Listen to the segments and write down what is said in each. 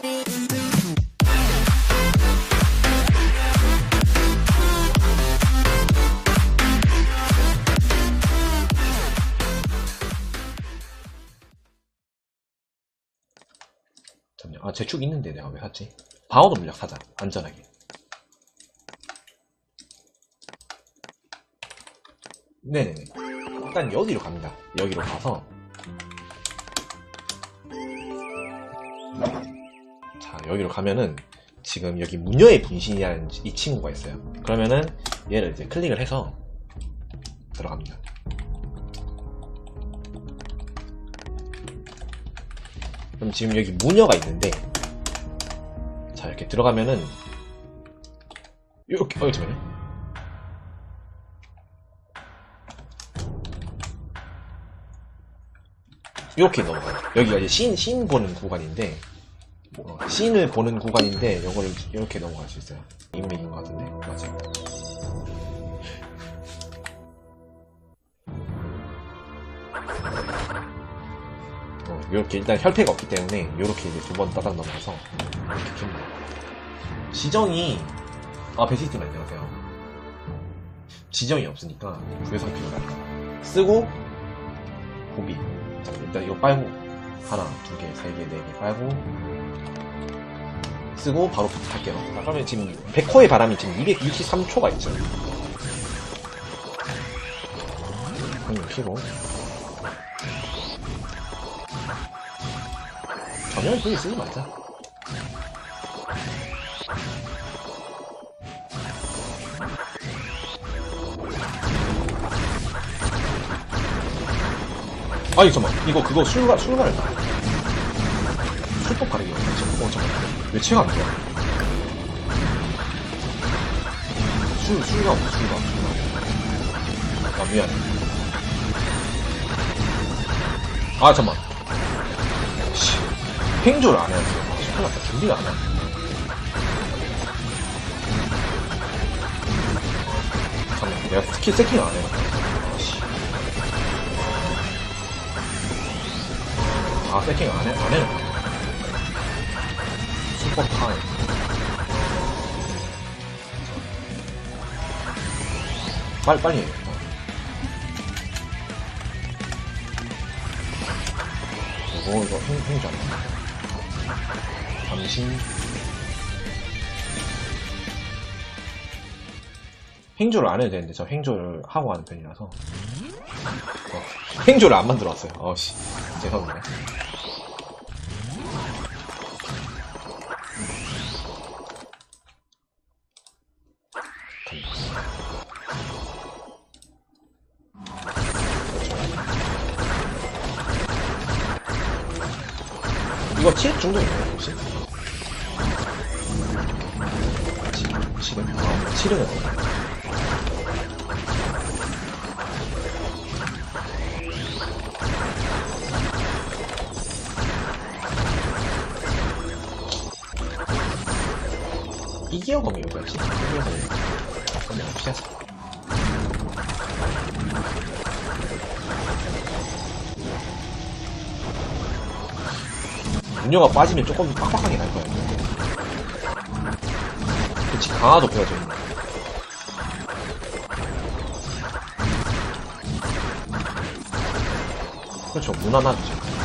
잠시만. 아, 제축 있는데 내가 왜 샀지? 방어도 물약 사자. 안전하게. 네네네. 일단 여기로 갑니다. 여기로 가서. 여기로 가면은 지금 여기 무녀의 분신이라는 이 친구가 있어요. 그러면은 얘를 이제 클릭을 해서 들어갑니다. 그럼 지금 여기 무녀가 있는데 자 이렇게 들어가면은 이렇게 어 잠깐만요 이렇게 넘어가요 여기가 이제 신, 신 보는 구간인데 어, 씬을 보는 구간인데 이거를 이렇게 넘어갈 수 있어요 인맥인 것 같은데 맞아요 어, 이렇게 일단 혈패가 없기 때문에 이렇게 이제 두 번 따닥 넘어가서 이렇게 줍니다. 지정이 아 베시스님 안녕하세요. 지정이 없으니까 구해상 필요가 쓰고 고비. 자 일단 이거 빨고 하나, 두 개, 세 개, 네 개 빨고 쓰고 바로 할게요. 자, 그러면 지금 백호의 바람이 지금 263초가 있죠. 한명 키로. 전혀 그게 쓰지 말자. 아니 잠깐만. 이거 그거 술가 술가를 술법 가리기 어 잠깐만 왜 체가 안 좋아 술 술가 없어 술가 술가 아 미안해. 아 잠깐만. 씨, 행조를 안 해야지. 아, 큰일 났다. 준비가 안 해. 잠깐만, 내가 스킬 세팅을 안 해. 아, 세팅 안 해? 안 해? 슈퍼 타임. 빨리, 빨리 해야겠다. 이거 이거 행, 행주 안 나. 잠시 행조를 안 해도 되는데 저 행조를 하고 하는 편이라서 어, 행조를 안 만들어 왔어요. 어씨 죄송합니다. 이거 7 정도 있나요, 혹시? 7은? 아, 7은 피하자. 음료가 빠지면 조금 빡빡하게 날 거야. 그치, 강화도 거야. 그렇죠, 무난하죠.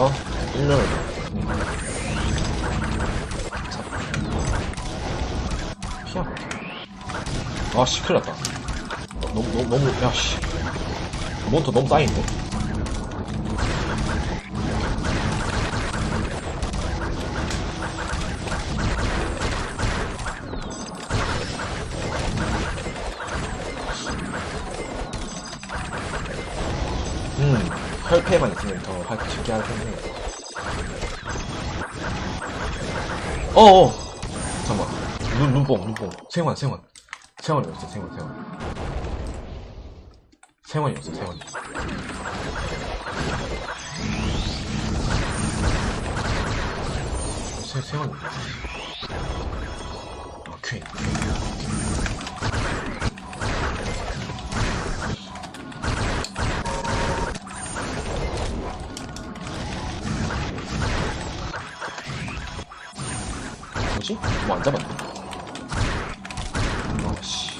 가서 1년을 피하 아씨 큰일 났다. 너무 너무 너무 야씨. 몬터 너무 쌓이는데? 음, 혈패만 있으면 할 텐데. 어어! 잠깐만. 눈, 눈뽕, 눈뽕. 세환, 세환. 세환이 없어, 세환, 세환. 세환이 없어, 세환이. 세, 세환이 없어. 뭐 뭐 안 잡았네. 아씨.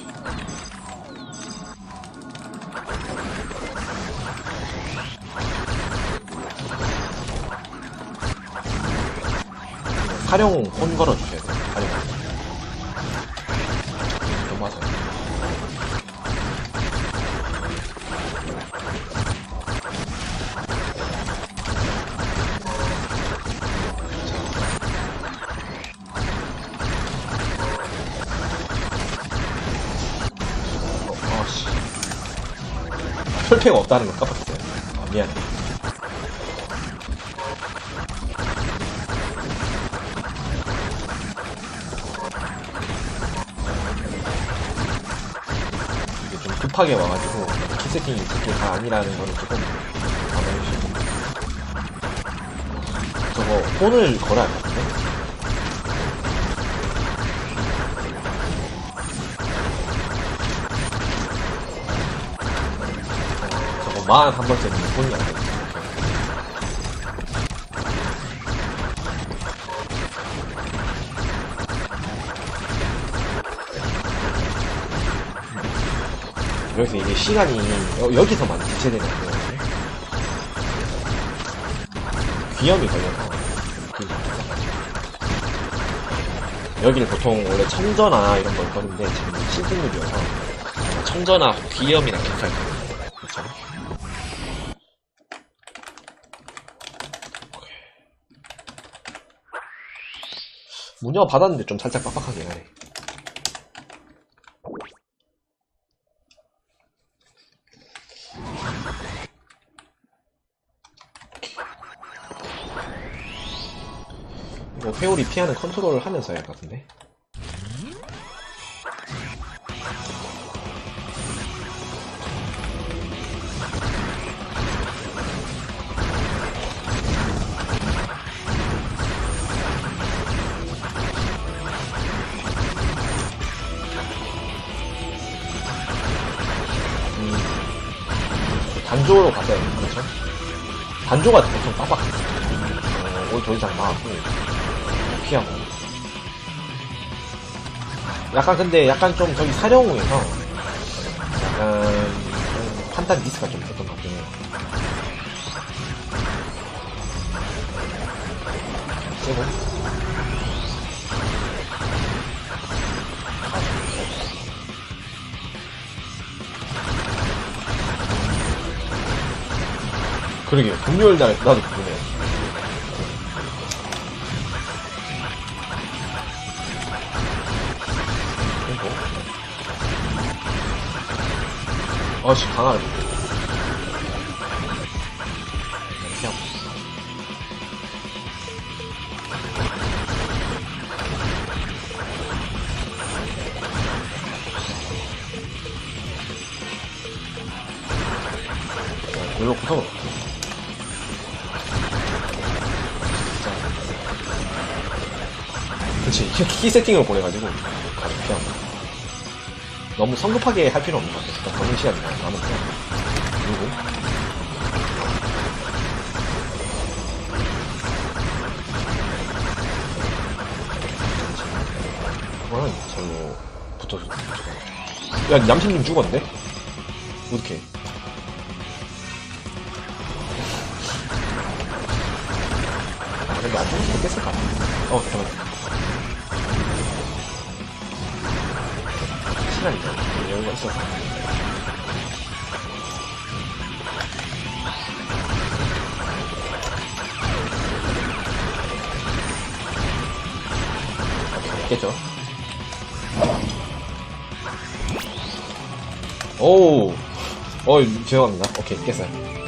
활용 혼 걸어주셔야 돼요. 혈패가 없다는 걸 깜빡했어요. 아, 미안해. 이게 좀 급하게 와가지고 키 세팅이 그게 다 아니라는 거를 조금 알아주시고 저거 혼을 걸어야? 저 거만한 혼이 안 되죠. 여기서 이게 시간이 여, 여기서만 대체되는 거예요. 귀염이 걸려서 그- 여기를 보통 원래 청전화 이런 걸 거는데 지금 신승률이어서 청전화 귀염이나 괜찮거든요. 그렇죠? 문여 받았는데 좀 살짝 빡빡하긴 하네. 이거 회오리 피하는 컨트롤을 하면서 해야 할 것 같은데. 단조로 갔어요. 그렇죠? 단조가 엄청 빡빡해. 어, 오늘 더 이상 나왔고. 피하고. 약간 근데 약간 좀 저기 사령우에서 약간 좀 판단 미스가 좀 있었던 것 같긴 해요. 째고. 그러게요. 금요일 날 나도 궁금해요. 이거. 아씨, 강하네. 그치. 키, 키 세팅을 보내가지고 가서 피하고. 너무 성급하게 할 필요 없는 것 같아. 일단 걸린 시간이 남으니까 그리고. 그거는 절로 붙어서 야 얌생님 죽었는데? 어떡해. 아 근데 안 죽었으면 깼을까? 어 잠깐만 시간이 좀 여유가 있어서. 깼죠? 오우. 어, 죄송합니다. 오케이, 깼어요.